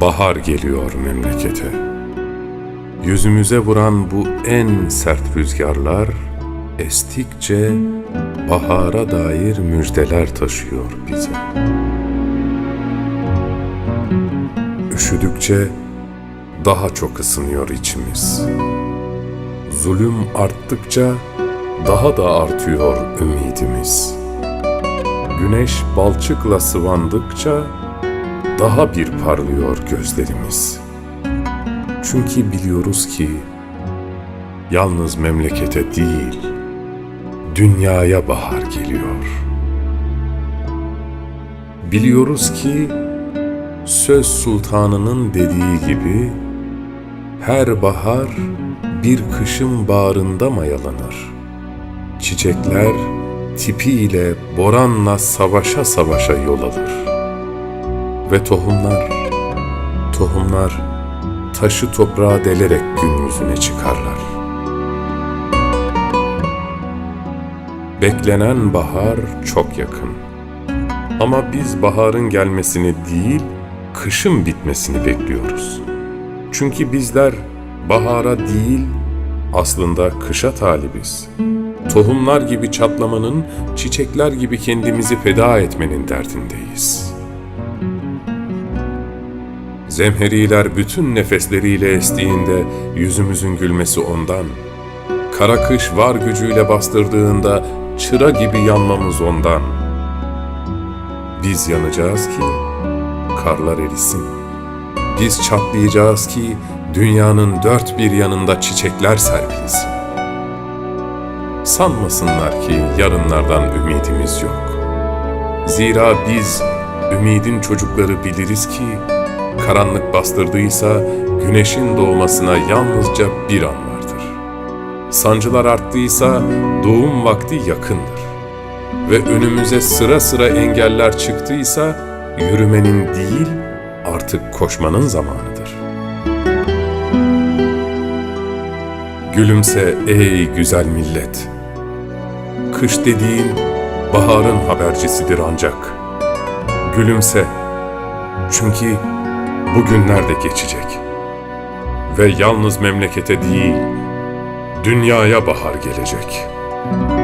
Bahar geliyor memlekete. Yüzümüze vuran bu en sert rüzgarlar estikçe bahara dair müjdeler taşıyor bize. Üşüdükçe daha çok ısınıyor içimiz. Zulüm arttıkça daha da artıyor ümidimiz. Güneş balçıkla sıvandıkça daha bir parlıyor gözlerimiz. Çünkü biliyoruz ki yalnız memlekete değil, dünyaya bahar geliyor. Biliyoruz ki söz sultanının dediği gibi her bahar bir kışın bağrında mayalanır. Çiçekler tipiyle boranla savaşa savaşa yol alır. Ve tohumlar, tohumlar taşı toprağa delerek gün yüzüne çıkarlar. Beklenen bahar çok yakın. Ama biz baharın gelmesini değil, kışın bitmesini bekliyoruz. Çünkü bizler bahara değil, aslında kışa talibiz. Tohumlar gibi çatlamanın, çiçekler gibi kendimizi feda etmenin derdindeyiz. Zemheriler bütün nefesleriyle estiğinde yüzümüzün gülmesi ondan. Kara kış var gücüyle bastırdığında çıra gibi yanmamız ondan. Biz yanacağız ki karlar erisin. Biz çatlayacağız ki dünyanın dört bir yanında çiçekler serpilsin. Sanmasınlar ki yarınlardan ümidimiz yok. Zira biz ümidin çocukları biliriz ki karanlık bastırdıysa güneşin doğmasına yalnızca bir an vardır. Sancılar arttıysa doğum vakti yakındır. Ve önümüze sıra sıra engeller çıktıysa yürümenin değil artık koşmanın zamanıdır. Gülümse ey güzel millet. Kış dediğin baharın habercisidir ancak. Gülümse. Çünkü bugünler de geçecek. Ve yalnız memlekete değil, dünyaya bahar gelecek.''